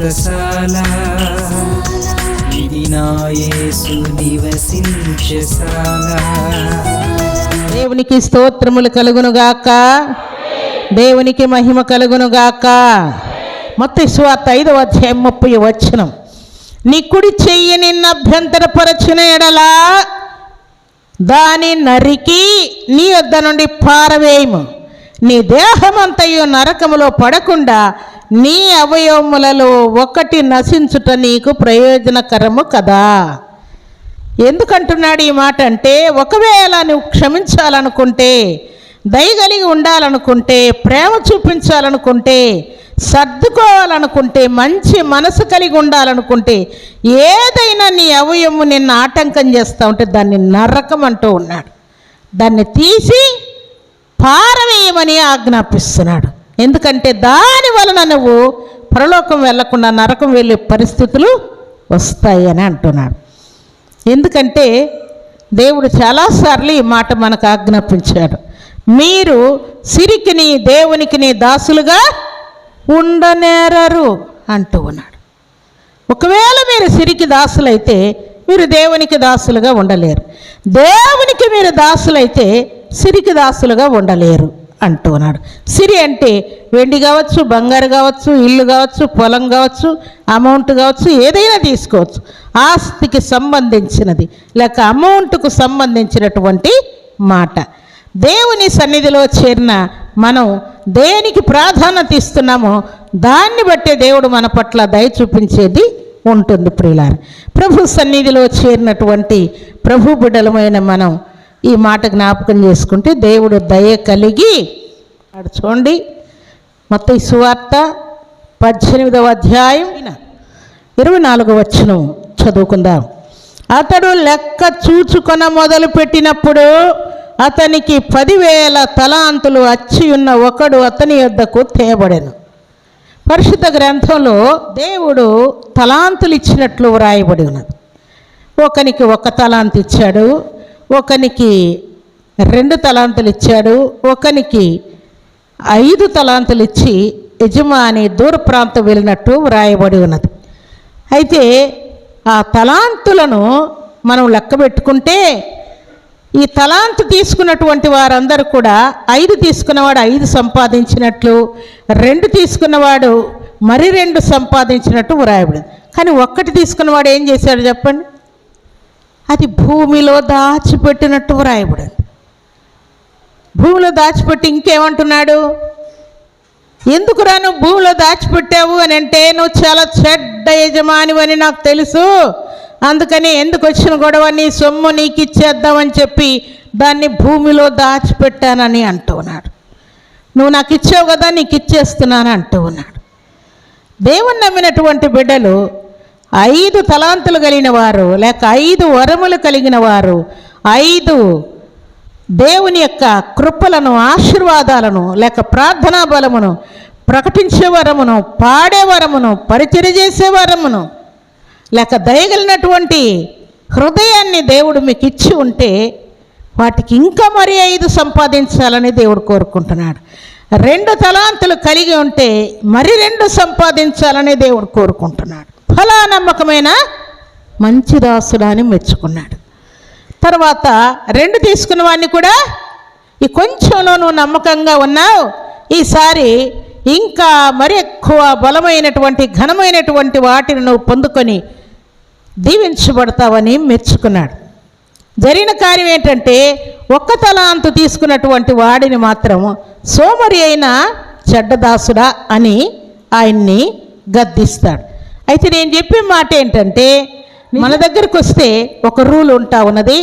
వ్రతశాల ఇది నా నివసించశాల దేవునికి స్తోత్రములు కలుగునుగాక. దేవునికి మహిమ కలుగునుగాక. మొత్తం సువార్త ఐదవ అధ్యాయం ముప్పై వచనం. నీ కుడి చెయ్యి నిన్న అభ్యంతరపరచిన ఎడలా. దాని నరికి నీ వద్ద నుండి పారవేయము. నీ దేహమంతయు నరకములో పడకుండా నీ అవయవములలో ఒకటి నశించుట నీకు ప్రయోజనకరము కదా. ఎందుకంటున్నాడు ఈ మాట అంటే ఒకవేళ నువ్వు క్షమించాలనుకుంటే దయగలిగి ఉండాలనుకుంటే ప్రేమ చూపించాలనుకుంటే సర్దుకోవాలనుకుంటే మంచి మనసు కలిగి ఉండాలనుకుంటే ఏదైనా నీ అవయము నిన్ను ఆటంకం చేస్తూ ఉంటే దాన్ని నరకం అంటూ ఉన్నాడు. దాన్ని తీసి పారవేయమని ఆజ్ఞాపిస్తున్నాడు. ఎందుకంటే దాని వలన నువ్వు పరలోకం వెళ్ళకుండా నరకం వెళ్ళే పరిస్థితులు వస్తాయి అని అంటున్నాడు ఎందుకంటే దేవుడు చాలాసార్లు ఈ మాట మనకు ఆజ్ఞాపించాడు. మీరు సిరికిని దేవునికిని దాసులుగా ఉండనేరరు అంటూ ఉన్నాడు. ఒకవేళ మీరు సిరికి దాసులైతే మీరు దేవునికి దాసులుగా ఉండలేరు. దేవునికి మీరు దాసులైతే సిరికి దాసులుగా ఉండలేరు. అంటూ ఉన్నాడు. సిరి అంటే వెండి కావచ్చు బంగారు కావచ్చు ఇల్లు కావచ్చు పొలం కావచ్చు అమౌంట్ కావచ్చు ఏదైనా తీసుకోవచ్చు. ఆస్తికి సంబంధించినది. లేక అమౌంట్కు సంబంధించినటువంటి మాట. దేవుని సన్నిధిలో చేరిన మనం దేనికి ప్రాధాన్యత ఇస్తున్నామో దాన్ని బట్టే దేవుడు మన పట్ల దయ చూపించేది ఉంటుంది ప్రియులారు. ప్రభు సన్నిధిలో చేరినటువంటి ప్రభు బిడ్డలమైన మనం ఈ మాట జ్ఞాపకం చేసుకుంటే దేవుడు దయ కలిగి చూడండి మొత్తం ఈ సువార్త పద్దెనిమిదవ అధ్యాయం ఇరవై నాలుగవ వచనం చదువుకుందాం. అతడు లెక్క చూచుకొన మొదలు పెట్టినప్పుడు అతనికి పదివేల తలాంతులు అచ్చి ఉన్న ఒకడు అతని యొద్దకు తేబడెను. పరిశుద్ధ గ్రంథంలో దేవుడు తలాంతులు ఇచ్చినట్లు వ్రాయబడి ఉన్నది. ఒకనికి ఒక తలాంత్ ఇచ్చాడు ఒకనికి రెండు తలాంతులు ఇచ్చాడు ఒకనికి ఐదు తలాంతులు ఇచ్చి యజమాని దూర ప్రాంతం వెళ్ళినట్టు వ్రాయబడి ఉన్నది. అయితే ఆ తలాంతులను మనం లెక్క పెట్టుకుంటే ఈ తలాంతు తీసుకున్నటువంటి వారందరూ కూడా ఐదు తీసుకున్నవాడు ఐదు సంపాదించినట్లు రెండు తీసుకున్నవాడు మరి రెండు సంపాదించినట్టు వ్రాయబడింది. కానీ ఒక్కటి తీసుకున్నవాడు ఏం చేశాడు చెప్పండి? అది భూమిలో దాచిపెట్టినట్టు వ్రాయబడింది భూమిలో దాచిపెట్టి ఇంకేమంటున్నాడు? ఎందుకు నువ్వు భూమిలో దాచిపెట్టావు అని అంటే నువ్వు చాలా చెడ్డ యజమానివని నాకు తెలుసు. అందుకని ఎందుకు వచ్చిన గొడవ? నీ సొమ్ము నీకు ఇచ్చేద్దామని చెప్పి దాన్ని భూమిలో దాచిపెట్టానని అంటూ ఉన్నాడు. నువ్వు నాకు ఇచ్చావు కదా నీకు ఇచ్చేస్తున్నాను అంటూ ఉన్నాడు. దేవుణ్ణి నమ్మినటువంటి బిడ్డలు ఐదు తలాంతులు కలిగిన వారు లేక ఐదు వరములు కలిగిన వారు ఐదు దేవుని యొక్క కృపలను ఆశీర్వాదాలను లేక ప్రార్థనా బలమును ప్రకటించే వరమును పాడే వరమును పరిచయ చేసే వరమును లేక దయగలిగినటువంటి హృదయాన్ని దేవుడు మీకు ఇచ్చి ఉంటే వాటికి ఇంకా మరి ఐదు సంపాదించాలని దేవుడు కోరుకుంటున్నాడు. రెండు తలాంతులు కలిగి ఉంటే మరి రెండు సంపాదించాలని దేవుడు కోరుకుంటున్నాడు. ఫలా నమ్మకమైన మంచి దాసుడా అని మెచ్చుకున్నాడు. తర్వాత రెండు తీసుకున్న వాడిని కూడా ఈ కొంచెంలో నువ్వు నమ్మకంగా ఉన్నావు. ఈసారి ఇంకా మరి ఎక్కువ బలమైనటువంటి ఘనమైనటువంటి వాటిని నువ్వు పొందుకొని దీవించబడతావని మెచ్చుకున్నాడు. జరిగిన కార్యం ఏంటంటే ఒక్క తలాంతు తీసుకున్నటువంటి వాడిని మాత్రం సోమరి అయిన చెడ్డదాసుడా అని ఆయన్ని గద్దిస్తాడు. అయితే నేను చెప్పే మాట ఏంటంటే మన దగ్గరికి వస్తే ఒక రూల్ ఉంటా ఉన్నది.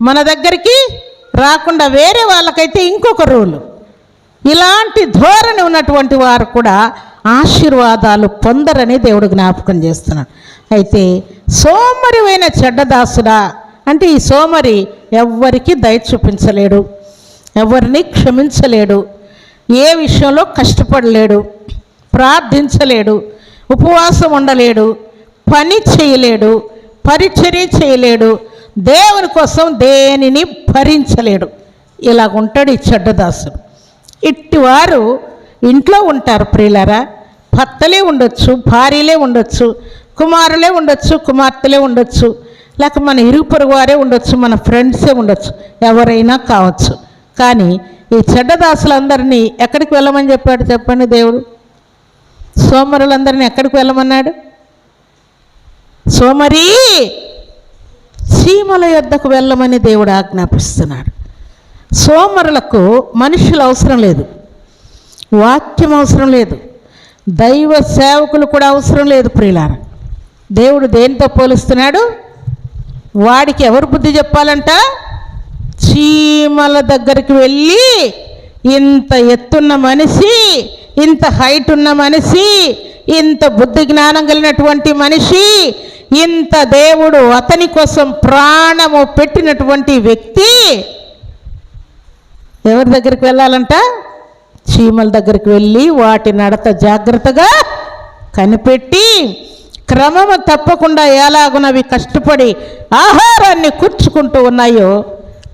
మన దగ్గరికి రాకుండా వేరే వాళ్ళకైతే ఇంకొక రూలు. ఇలాంటి ధోరణి ఉన్నటువంటి వారు కూడా ఆశీర్వాదాలు పొందరని దేవుడు జ్ఞాపకం చేస్తున్నాడు. అయితే సోమరివైన చెడ్డదాసుడా అంటే ఈ సోమరి ఎవ్వరికి దయ చూపించలేడు ఎవరిని క్షమించలేడు ఏ విషయంలో కష్టపడలేడు ప్రార్థించలేడు ఉపవాసం ఉండలేడు పని చేయలేడు పరిచర్య చేయలేడు దేవుని కోసం దేనిని భరించలేడు. ఇలాగుంటాడు ఈ చెడ్డదాసుడు ఇట్టివారు ఇంట్లో ఉంటారు ప్రియులరా. భర్తలే ఉండొచ్చు భార్యలే ఉండొచ్చు కుమారులే ఉండొచ్చు కుమార్తెలే ఉండొచ్చు లేక మన ఇరుగు వారే ఉండొచ్చు మన ఫ్రెండ్సే ఉండొచ్చు ఎవరైనా కావచ్చు. కానీ ఈ చెడ్డదాసులందరినీ ఎక్కడికి వెళ్ళమని చెప్పాడు చెప్పండి దేవుడు? సోమరులందరినీ ఎక్కడికి వెళ్ళమన్నాడు? సోమరి సీమల యొద్దకు వెళ్ళమని దేవుడు ఆజ్ఞాపిస్తున్నాడు. సోమరులకు మనుషులు అవసరం లేదు. వాక్యం అవసరం లేదు. దైవ సేవకులు కూడా అవసరం లేదు ప్రియులార. దేవుడు దేనితో పోలుస్తున్నాడు? వాడికి ఎవరు బుద్ధి చెప్పాలంట? చీమల దగ్గరికి వెళ్ళి ఇంత ఎత్తున్న మనిషి ఇంత హైట్ ఉన్న మనిషి ఇంత బుద్ధి జ్ఞానం కలిగినటువంటి మనిషి ఇంత దేవుడు అతని కోసం ప్రాణము పెట్టినటువంటి వ్యక్తి ఎవరి దగ్గరికి వెళ్ళాలంట? చీమల దగ్గరికి వెళ్ళి వాటి నడత జాగ్రత్తగా కనిపెట్టి క్రమము తప్పకుండా ఎలాగునవి కష్టపడి ఆహారాన్ని కూర్చుకుంటూ ఉన్నాయో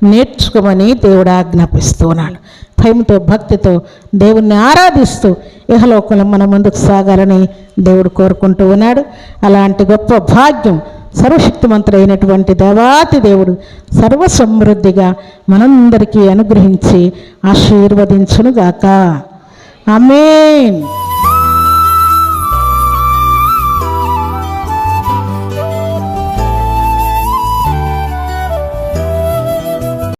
నేర్చుకోమని దేవుడు ఆజ్ఞాపిస్తూ ఉన్నాడు. భయంతో భక్తితో దేవుణ్ణి ఆరాధిస్తూ ఇహలోకంలో మన ముందుకు సాగాలని దేవుడు కోరుకుంటూ ఉన్నాడు. అలాంటి గొప్ప భాగ్యం సర్వశక్తిమంతుడైనటువంటి దేవాతి దేవుడు సర్వసమృద్ధిగా మనందరికీ అనుగ్రహించి ఆశీర్వదించునుగాక. అమేన్